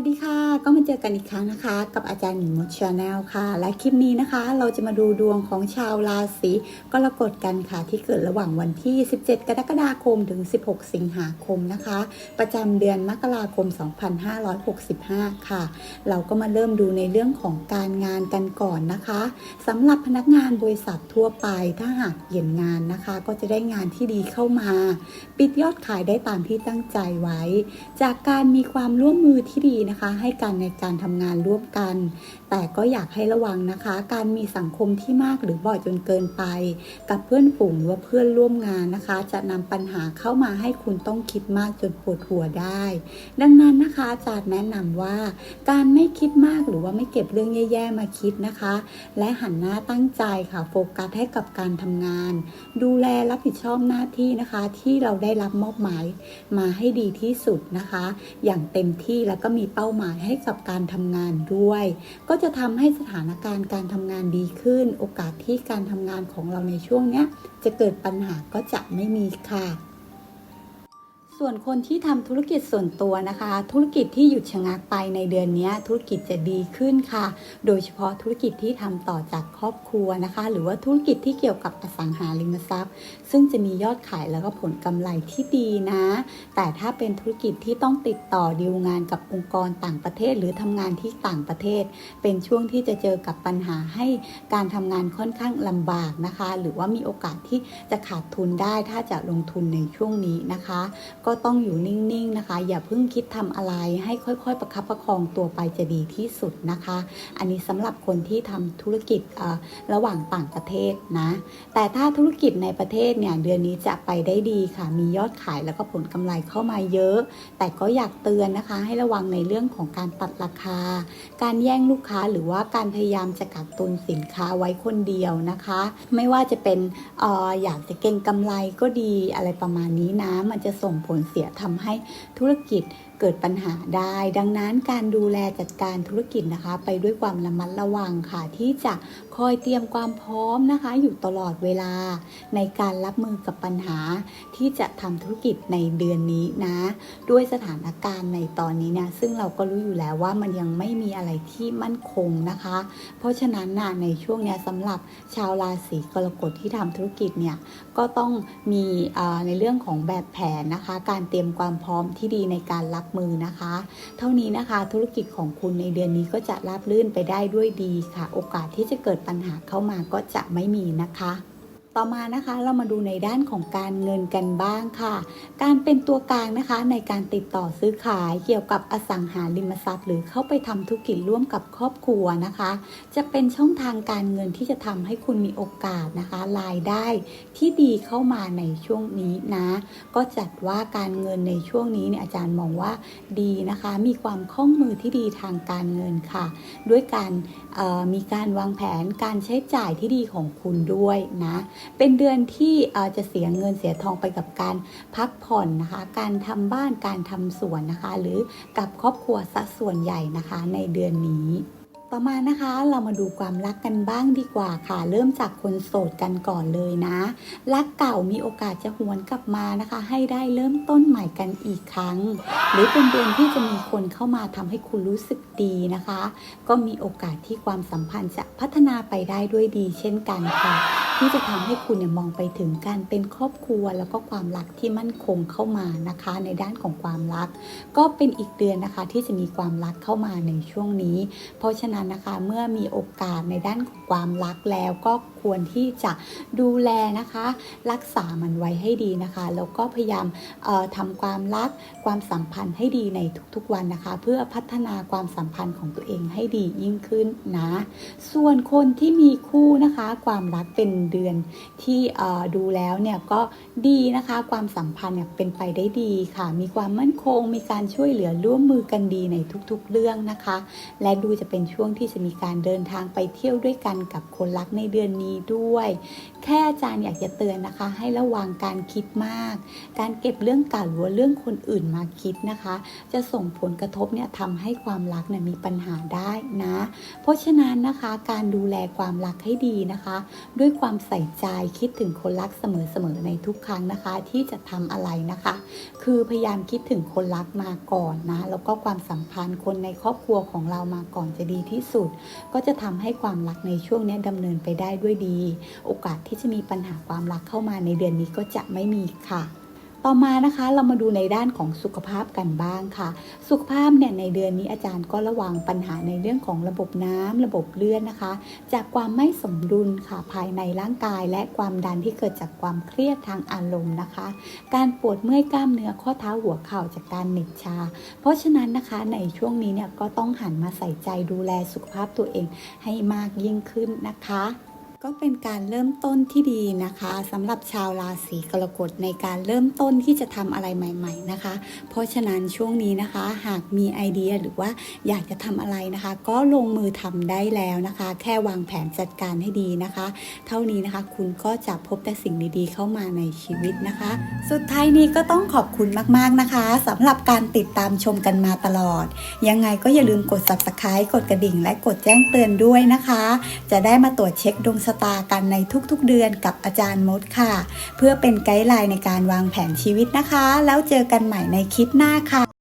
วัสดีค่ะ ก็มาเจอกันอีกครั้งนะคะ กับอาจารย์หญิงมดชาแนลค่ะ และคลิปนี้นะคะ เราจะมาดูดวงของชาวราศีกรกฎกันค่ะ ที่เกิดระหว่างวันที่ 17 กรกฎาคมถึง 16 สิงหาคมนะคะ ประจำเดือนมกราคม 2565 ค่ะ เราก็มาเริ่มดูในเรื่องของการงานกันก่อนนะคะสำหรับพนักงานบริษัททั่วไปถ้าหากเห็นงานนะคะ ก็จะได้งานที่ดีเข้ามา ปิดยอดขายได้ตามที่ตั้งใจไว้ จากการมีความร่วมมือที่ดีนะคะ ให้กันในการทำงานร่วมกัน แต่ก็อยากให้ระวังนะคะ การมีสังคมที่มากหรือบ่อยจนเกินไป กับเพื่อนฝูงหรือว่าเพื่อนร่วมงานนะคะ จะนำปัญหาเข้ามาให้คุณต้องคิดมากจนปวดหัวได้ ดังนั้นนะคะอาจารย์แนะนำว่า การไม่คิดมากหรือว่าไม่เก็บเรื่องแย่ๆมาคิดนะคะ และหันหน้าตั้งใจค่ะโฟกัสให้กับการทำงาน ดูแลรับผิดชอบหน้าที่นะคะ ที่เราได้รับมอบหมายมาให้ดีที่สุดนะคะ อย่างเต็มที่แล้วก็มีเป้าหมายให้กับการทำงานด้วย ก็จะทำให้สถานการณ์การทำงานดีขึ้น โอกาสที่การทำงานของเราในช่วงนี้จะเกิดปัญหาก็จะไม่มีค่ะ ส่วนคนที่ทำธุรกิจส่วนตัวนะคะ ธุรกิจที่หยุดชะงักไปในเดือนนี้ธุรกิจจะดีขึ้นค่ะ โดยเฉพาะธุรกิจที่ทำต่อจากครอบครัวนะคะ หรือว่าธุรกิจที่เกี่ยวกับอสังหาริมทรัพย์ ซึ่งจะมียอดขายแล้วก็ผลกำไรที่ดีนะ แต่ถ้าเป็นธุรกิจที่ต้องติดต่อดีลงานกับองค์กรต่างประเทศ หรือทำงานที่ต่างประเทศ เป็นช่วงที่จะเจอกับปัญหาให้การทำงานค่อนข้างลำบากนะคะ หรือว่ามีโอกาสที่จะขาดทุนได้ถ้าจะลงทุนในช่วงนี้นะคะก็ต้องอยู่นิ่งๆนะคะ อย่าเพิ่งคิดทำอะไรให้ค่อยๆ ประคับประคองตัวไปจะดีที่สุดนะคะ อันนี้สำหรับคนที่ทำธุรกิจระหว่างต่างประเทศนะ แต่ถ้าธุรกิจในประเทศเนี่ยเดือนนี้จะไปได้ดีค่ะ มียอดขายแล้วก็ผลกำไรเข้ามาเยอะ แต่ก็อยากเตือนนะคะ ให้ระวังในเรื่องของการตัดราคา การแย่งลูกค้าหรือว่าการพยายามจะกักตุนสินค้าไว้คนเดียวนะคะ ไม่ว่าจะเป็นอออยากจะเก็งกำไรก็ดีอะไรประมาณนี้นะมันจะส่งผลเสียทำให้ธุรกิจเกิดปัญหาได้ ดังนั้นการดูแลจัดการธุรกิจนะคะ ไปด้วยความระมัดระวังค่ะที่จะ คอยเตรียมความพร้อมนะคะ อยู่ตลอดเวลาในการรับมือกับปัญหาที่จะทำธุรกิจในเดือนนี้นะ ด้วยสถานการณ์ในตอนนี้เนี่ยซึ่งเราก็รู้อยู่แล้วว่ามันยังไม่มีอะไรที่มั่นคงนะคะ เพราะฉะนั้นนะในช่วงนี้สำหรับชาวราศีกรกฎที่ทำธุรกิจเนี่ยก็ต้องมีในเรื่องของแบบแผนนะคะ การเตรียมความพร้อมที่ดีในการรับมือนะคะ เท่านี้นะคะธุรกิจของคุณในเดือนนี้ก็จะราบรื่นไปได้ด้วยดีค่ะ โอกาสที่จะเกิดปัญหาเข้ามาก็จะไม่มีนะคะ ต่อมานะคะเรามาดูในด้านของการเงินกันบ้างค่ะ การเป็นตัวกลางนะคะในการติดต่อซื้อขายเกี่ยวกับอสังหาริมทรัพย์ หรือเข้าไปทำธุรกิจร่วมกับครอบครัวนะคะ จะเป็นช่องทางการเงินที่จะทำให้คุณมีโอกาสนะคะรายได้ที่ดีเข้ามาในช่วงนี้นะ ก็จัดว่าการเงินในช่วงนี้เนี่ยอาจารย์มองว่าดีนะคะ มีความคล่องมือที่ดีทางการเงินค่ะ ด้วยการมีการวางแผนการใช้จ่ายที่ดีของคุณด้วยนะเป็นเดือนที่จะเสียเงินเสียทองไปกับการพักผ่อนนะคะ การทำบ้านการทำสวนนะคะ หรือกับครอบครัวสัดส่วนใหญ่นะคะในเดือนนี้ต่อมานะคะเรามาดูความรักกันบ้างดีกว่าค่ะ เริ่มจากคนโสดกันก่อนเลยนะ รักเก่ามีโอกาสจะหวนกลับมานะคะ ให้ได้เริ่มต้นใหม่กันอีกครั้ง หรือเป็นเดือนที่จะมีคนเข้ามาทำให้คุณรู้สึกดีนะคะ ก็มีโอกาสที่ความสัมพันธ์จะพัฒนาไปได้ด้วยดีเช่นกันค่ะ ที่จะทำให้คุณเนี่ยมองไปถึงการเป็นครอบครัวแล้วก็ความรักที่มั่นคงเข้ามานะคะ ในด้านของความรัก ก็เป็นอีกเดือนนะคะที่จะมีความรักเข้ามาในช่วงนี้ เพราะฉะนั้นนะคะเมื่อมีโอกาสในด้านของความรักแล้วก็ควรที่จะดูแลนะคะ รักษามันไว้ให้ดีนะคะแล้วก็พยายามเอ่อทำความรักความสัมพันธ์ให้ดีในทุกๆวันนะคะ เพื่อพัฒนาความสัมพันธ์ของตัวเองให้ดียิ่งขึ้นนะ ส่วนคนที่มีคู่นะคะ ความรักเป็นเดือน ที่ดูแล้วเนี่ยก็ดีนะคะความสัมพันธ์เนี่ยเป็นไปได้ดีค่ะ มีความมั่นคง มีการช่วยเหลือร่วมมือกันดีในทุกๆเรื่องนะคะ และดูจะเป็นช่วงที่จะมีการเดินทางไปเที่ยวด้วยกันกับคนรักในเดือนนี้ด้วย แค่อาจารย์อยากจะเตือนนะคะ ให้ระวังการคิดมาก การเก็บเรื่องเก่าหรือว่าเรื่องคนอื่นมาคิดนะคะ จะส่งผลกระทบเนี่ยทำให้ความรักเนี่ยมีปัญหาได้นะ เพราะฉะนั้นนะคะการดูแลความรักให้ดีนะคะ ด้วยความใส่ใจคิดถึงคนรักเสมอๆในทุกครั้งนะคะ ที่จะทำอะไรนะคะ คือพยายามคิดถึงคนรักมาก่อนนะแล้วก็ความสัมพันธ์คนในครอบครัวของเรามาก่อนจะดีที่สุด ก็จะทำให้ความรักในช่วงนี้ดำเนินไปได้ด้วยดี โอกาสที่จะมีปัญหาความรักเข้ามาในเดือนนี้ก็จะไม่มีค่ะ ต่อมานะคะเรามาดูในด้านของสุขภาพกันบ้างค่ะ สุขภาพเนี่ยในเดือนนี้อาจารย์ก็ระวังปัญหาในเรื่องของระบบน้ำระบบเลือดนะคะ จากความไม่สมดุลค่ะภายในร่างกาย และความดันที่เกิดจากความเครียดทางอารมณ์นะคะ การปวดเมื่อยกล้ามเนื้อข้อเท้าหัวเข่าจากการเหน็บชา เพราะฉะนั้นนะคะในช่วงนี้เนี่ยก็ต้องหันมาใส่ใจดูแลสุขภาพตัวเองให้มากยิ่งขึ้นนะคะ ก็เป็นการเริ่มต้นที่ดีนะคะสำหรับชาวราศีกรกฎในการเริ่มต้นที่จะทำอะไรใหม่ ๆนะคะ เพราะฉะนั้นช่วงนี้นะคะ หากมีไอเดียหรือว่าอยากจะทำอะไรนะคะ ก็ลงมือทำได้แล้วนะคะ แค่วางแผนจัดการให้ดีนะคะ เท่านี้นะคะคุณก็จะพบแต่สิ่งดีๆ เข้ามาในชีวิตนะคะ สุดท้ายนี้ก็ต้องขอบคุณมากๆนะคะสำหรับการติดตามชมกันมาตลอด ยังไงก็อย่าลืมกด subscribe กดกระดิ่ง และกดแจ้งเตือนด้วยนะคะ จะได้มาตรวจเช็คดวงชะตากันในทุกๆเดือนกับอาจารย์มดค่ะ เพื่อเป็นไกด์ไลน์ในการวางแผนชีวิตนะคะ แล้วเจอกันใหม่ในคลิปหน้าค่ะ